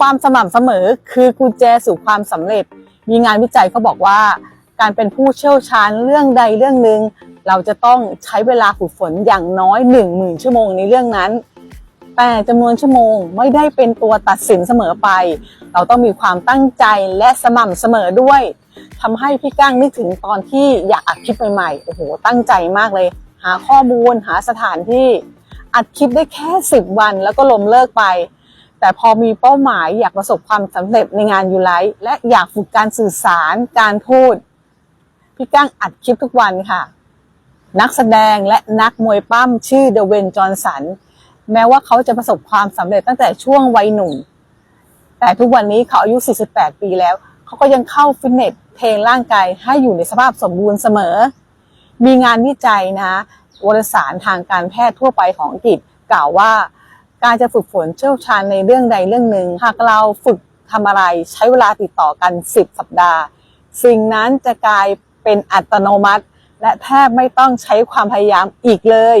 ความสม่ำเสมอคือกุญแจสู่ความสำเร็จ มีงานวิจัยเขาบอกว่า การเป็นผู้เชี่ยวชาญเรื่องใดเรื่องหนึ่งเราจะต้องใช้เวลาฝึกฝนอย่างน้อย 1 0,000 ชั่วโมงในเรื่องนั้น แต่จำนวนชั่วโมงไม่ได้เป็นตัวตัดสินเสมอไป เราต้องมีความตั้งใจและสม่ำเสมอด้วย ทำให้พี่ก้างนึกถึงตอนที่อยากอัดคลิปใหม่ๆ โอ้โห ตั้งใจมากเลย หาข้อมูล หาสถานที่ อัดคลิปได้แค่ 10 วันแล้วก็ลมเลิกไป แต่พอมีเป้าหมายอยากประสบความสำเร็จในงานยูไลท์และอยากฝึกการสื่อสาร การพูด พี่ก้างอัดคลิปทุกวันค่ะ นักแสดงและนักมวยปั้มชื่อเดเวนจอห์นสันแม้ว่าเขาจะประสบความสำเร็จตั้งแต่ช่วงวัยหนุ่ม แต่ทุกวันนี้เขาอายุ 48 ปีแล้ว เขาก็ยังเข้าฟิตเนสเทรนร่างกายให้อยู่ในสภาพสมบูรณ์เสมอ มีงานวิจัยนะวารสารทางการแพทย์ทั่วไปของอังกฤษกล่าวว่า การจะฝึกฝนเชี่ยวชาญในเรื่องใดเรื่องหนึ่ง หากเราฝึกทำอะไรใช้เวลาติดต่อกัน 10 สัปดาห์ สิ่งนั้นจะกลายเป็นอัตโนมัติ และแทบไม่ต้องใช้ความพยายามอีกเลย